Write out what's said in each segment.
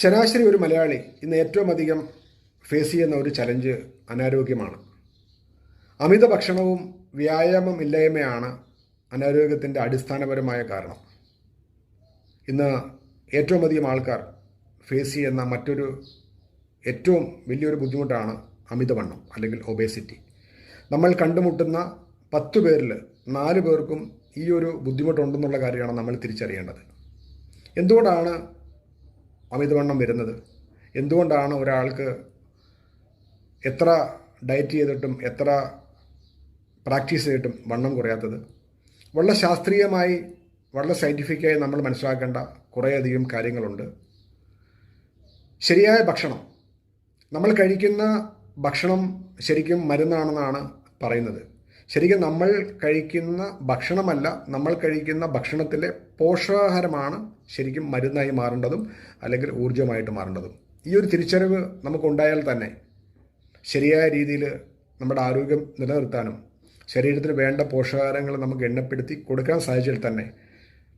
ശരാശരി ഒരു മലയാളി ഇന്ന് ഏറ്റവും അധികം ഫേസ് ചെയ്യുന്ന ഒരു ചലഞ്ച് അനാരോഗ്യമാണ്. അമിത ഭക്ഷണവും വ്യായാമം ഇല്ലായ്മയാണ് അനാരോഗ്യത്തിന്റെ അടിസ്ഥാനപരമായ കാരണം. ഇന്ന് ഏറ്റവും അധികം ആൾക്കാർ ഫേസ് ചെയ്യുന്ന മറ്റൊരു ഏറ്റവും വലിയൊരു ബുദ്ധിമുട്ടാണ് അമിതവണ്ണം അല്ലെങ്കിൽ ഒബേസിറ്റി നമ്മൾ കണ്ടുമുട്ടുന്ന പത്ത് പേരിൽ നാല് പേർക്കും ഈ ഒരു ബുദ്ധിമുട്ടുണ്ടെന്നുള്ള കാര്യമാണ് നമ്മൾ തിരിച്ചറിയേണ്ടത്. എന്തുകൊണ്ടാണ് അമിതവണ്ണം വരുന്നത്. എന്തുകൊണ്ടാണ് ഒരാൾക്ക് എത്ര ഡയറ്റ് ചെയ്തിട്ടും എത്ര പ്രാക്ടീസ് ചെയ്തിട്ടും വണ്ണം കുറയാത്തത്? വളരെ ശാസ്ത്രീയമായി വളരെ സയന്റിഫിക്കായി നമ്മൾ മനസ്സിലാക്കേണ്ട കുറേയധികം കാര്യങ്ങളുണ്ട്. ശരിയായ ഭക്ഷണം. നമ്മൾ കഴിക്കുന്ന ഭക്ഷണം ശരിക്കും മരുന്നാണെന്നാണ് പറയുന്നത്. ശരിക്കും നമ്മൾ കഴിക്കുന്ന ഭക്ഷണമല്ല നമ്മൾ കഴിക്കുന്ന ഭക്ഷണത്തിലെ പോഷകാഹാരമാണ് ശരിക്കും മരുന്നായി മാറേണ്ടതും അല്ലെങ്കിൽ ഊർജമായിട്ട് മാറേണ്ടതും. ഈ ഒരു തിരിച്ചറിവ് നമുക്കുണ്ടായാൽ തന്നെ ശരിയായ രീതിയിൽ നമ്മുടെ ആരോഗ്യം നിലനിർത്താനും ശരീരത്തിന് വേണ്ട പോഷകാഹാരങ്ങൾ നമുക്ക് എണ്ണപ്പെടുത്തി കൊടുക്കാൻ സാധിച്ചാൽ തന്നെ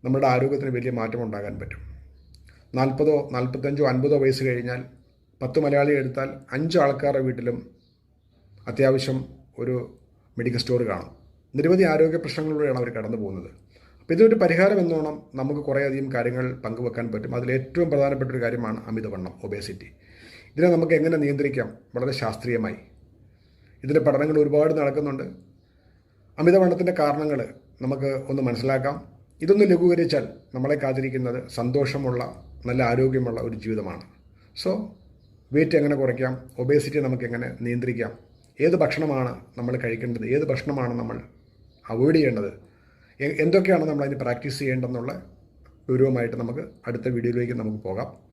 നമ്മുടെ ആരോഗ്യത്തിന് വലിയ മാറ്റം ഉണ്ടാകാൻ പറ്റും. നാൽപ്പതോ നാൽപ്പത്തഞ്ചോ അൻപതോ വയസ്സ് കഴിഞ്ഞാൽ പത്ത് മലയാളി എടുത്താൽ അഞ്ച് ആൾക്കാരുടെ വീട്ടിലും അത്യാവശ്യം ഒരു മെഡിക്കൽ സ്റ്റോർ കാണും. നിരവധി ആരോഗ്യ പ്രശ്നങ്ങളിലൂടെയാണ് അവർ കടന്നു പോകുന്നത്. അപ്പോൾ ഇതൊരു പരിഹാരം എന്നോണം നമുക്ക് കുറേയധികം കാര്യങ്ങൾ പങ്കുവെക്കാൻ പറ്റും. അതിൽ ഏറ്റവും പ്രധാനപ്പെട്ട ഒരു കാര്യമാണ് അമിതവണ്ണം ഒബേസിറ്റി. ഇതിനെ നമുക്ക് എങ്ങനെ നിയന്ത്രിക്കാം? വളരെ ശാസ്ത്രീയമായി. ഇതിന്റെ പഠനങ്ങൾ ഒരുപാട് നടക്കുന്നുണ്ട്. അമിതവണ്ണത്തിന്റെ കാരണങ്ങൾ നമുക്ക് ഒന്ന് മനസ്സിലാക്കാം. ഇതൊന്ന് ലഘൂകരിച്ചാൽ നമ്മളെ കാത്തിരിക്കുന്നത് സന്തോഷമുള്ള നല്ല ആരോഗ്യമുള്ള ഒരു ജീവിതമാണ്. സോ വെയിറ്റ് എങ്ങനെ കുറയ്ക്കാം? ഒബേസിറ്റി നമുക്ക് എങ്ങനെ നിയന്ത്രിക്കാം? ഏത് ഭക്ഷണമാണ് നമ്മൾ കഴിക്കേണ്ടത്? ഏത് ഭക്ഷണമാണ് നമ്മൾ അവോയ്ഡ് ചെയ്യേണ്ടത്? എന്തൊക്കെയാണ് നമ്മൾ അതിന് പ്രാക്ടീസ് ചെയ്യേണ്ടതെന്നുള്ള വിവരവുമായിട്ട് നമുക്ക് അടുത്ത വീഡിയോയിലേക്ക് നമുക്ക് പോകാം.